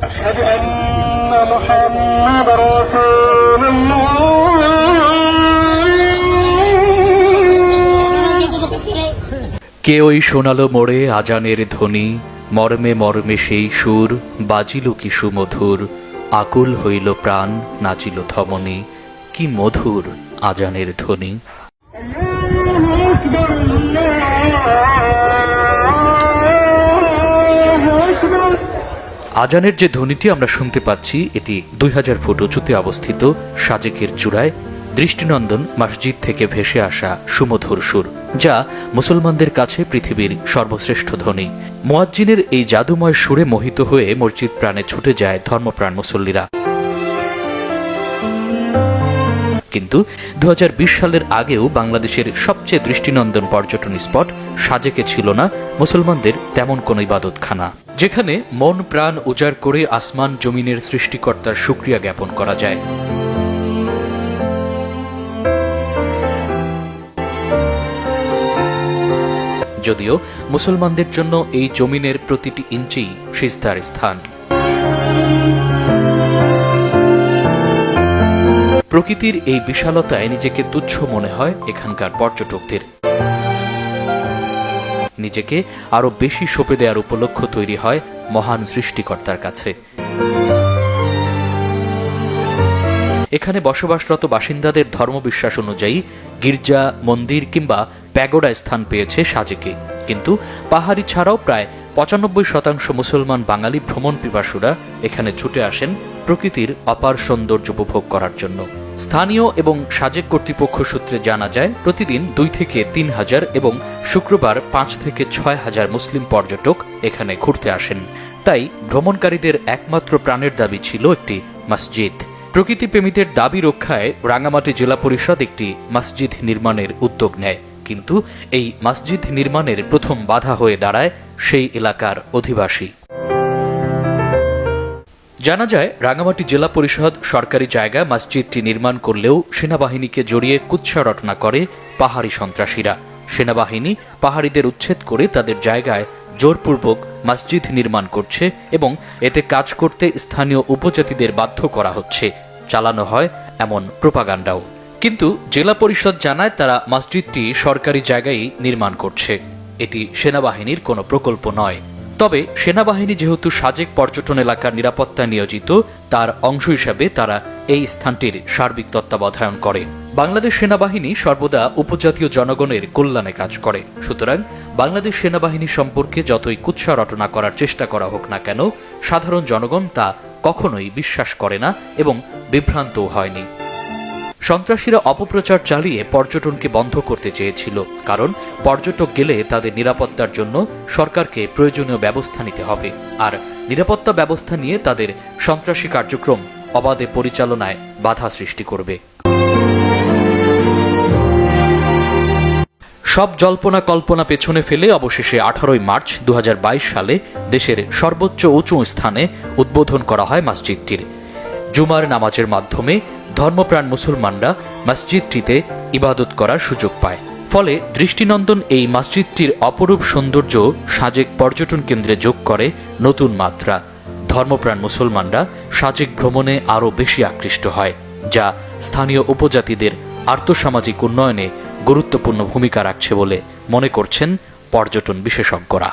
أشهد أن محمد رسول الله কে ওই শোনালো মোড়ে আজানের ধ্বনি মর্মে মর্মে সেই সুর বাজিল কি সুমধুর আকুল হইল প্রাণ নাচিল ধমনী কি মধুর আজানের ধ্বনি আজানের যে ধ্বনিটি আমরা শুনতে পাচ্ছি, এটি দুই হাজার ফুট উঁচুতে অবস্থিত সাজেকের চূড়ায় দৃষ্টিনন্দন মসজিদ থেকে ভেসে আসা সুমধুর সুর, যা মুসলমানদের কাছে পৃথিবীর সর্বশ্রেষ্ঠ ধ্বনি। মোয়াজ্জিনের এই জাদুময় সুরে মোহিত হয়ে মসজিদ প্রাণে ছুটে যায় ধর্মপ্রাণ মুসল্লিরা। কিন্তু দু হাজার বিশ সালের আগেও বাংলাদেশের সবচেয়ে দৃষ্টিনন্দন পর্যটন স্পট সাজেকে ছিল না, মুসলমানদের তেমন কোনো ইবাদতখানা। যেখানে মন প্রাণ উজাড় করে আসমান জমিনের সৃষ্টিকর্তার সুক্রিয়া জ্ঞাপন করা যায়। যদিও মুসলমানদের জন্য এই জমিনের প্রতিটি ইঞ্চি সিজদার স্থান। প্রকৃতির এই বিশালতায় নিজেকে তুচ্ছ মনে হয় এখানকার পর্যটকদের। নিজেকে আরও বেশি সঁপে দেওয়ার উপলক্ষ তৈরি হয় মহান সৃষ্টিকর্তার কাছে। এখানে বসবাসরত বাসিন্দাদের ধর্মবিশ্বাস অনুযায়ী গির্জা, মন্দির কিংবা প্যাগোডা স্থান পেয়েছে সাজেকে। কিন্তু পাহাড়ি ছাড়াও প্রায় পঁচানব্বই শতাংশ মুসলমান বাঙালি ভ্রমণ পিপাসুরা এখানে ছুটে আসেন প্রকৃতির অপার সৌন্দর্য উপভোগ করার জন্য। স্থানীয় এবং সাজেক কর্তৃপক্ষ সূত্রে জানা যায়, প্রতিদিন দুই থেকে তিন হাজার এবং শুক্রবার পাঁচ থেকে ছয় হাজার মুসলিম পর্যটক এখানে ঘুরতে আসেন। তাই ভ্রমণকারীদের একমাত্র প্রাণের দাবি ছিল একটি মসজিদ। প্রকৃতিপ্রেমীদের দাবি রক্ষায় রাঙামাটি জেলা পরিষদ একটি মসজিদ নির্মাণের উদ্যোগ নেয়। কিন্তু এই মসজিদ নির্মাণের প্রথম বাধা হয়ে দাঁড়ায় সেই এলাকার অধিবাসী। জানা যায়, রাঙামাটি জেলা পরিষদ সরকারি জায়গায় মসজিদটি নির্মাণ করলেও সেনাবাহিনীকে জড়িয়ে কুৎসা রটনা করে পাহাড়ি সন্ত্রাসীরা। সেনাবাহিনী পাহাড়িদের উচ্ছেদ করে তাদের জায়গায় জোরপূর্বক মসজিদ নির্মাণ করছে এবং এতে কাজ করতে স্থানীয় উপজাতিদের বাধ্য করা হচ্ছে। চালানো হয় এমন প্রোপাগান্ডাও। কিন্তু জেলা পরিষদ জানায় তারা মসজিদটি সরকারি জায়গায় নির্মাণ করছে। এটি সেনাবাহিনীর কোনো প্রকল্প নয়। তবে সেনাবাহিনী যেহেতু সাজেক পর্যটন এলাকার নিরাপত্তা নিয়োজিত, তার অংশ হিসাবে তারা এই স্থানটির সার্বিক তত্ত্বাবধায়ন করে। বাংলাদেশ সেনাবাহিনী সর্বদা উপজাতীয় জনগণের কল্যাণে কাজ করে। সুতরাং বাংলাদেশ সেনাবাহিনী সম্পর্কে যতই কুৎসা রটনা করার চেষ্টা করা হোক না কেন, সাধারণ জনগণ তা কখনোই বিশ্বাস করে না এবং বিভ্রান্তও হয়নি। সন্ত্রাসীরা অপপ্রচার চালিয়ে পর্যটনকে বন্ধ করতে চেয়েছিল, কারণ পর্যটক গেলে তাদের নিরাপত্তার জন্য সরকারকে প্রয়োজনীয় ব্যবস্থা নিতে হবে। আর নিরাপত্তা ব্যবস্থা নিয়ে তাদের সন্ত্রাসী কার্যক্রম অবাধে পরিচালনায় বাধা সৃষ্টি করবে। সব জল্পনা কল্পনা পেছনে ফেলে অবশেষে আঠারোই মার্চ দু হাজার বাইশ সালে দেশের সর্বোচ্চ উঁচু স্থানে উদ্বোধন করা হয় মসজিদটির। জুমার নামাজের মাধ্যমে ধর্মপ্রাণ মুসলমানরা মসজিদটিতে ইবাদত করার সুযোগ পায়। ফলে দৃষ্টিনন্দন এই মসজিদটির অপরূপ সৌন্দর্য সাজেক পর্যটন কেন্দ্রে যোগ করে নতুন মাত্রা। ধর্মপ্রাণ মুসলমানরা সাজেক ভ্রমণে আরও বেশি আকৃষ্ট হয়, যা স্থানীয় উপজাতিদের আর্থসামাজিক উন্নয়নে গুরুত্বপূর্ণ ভূমিকা রাখছে বলে মনে করছেন পর্যটন বিশেষজ্ঞরা।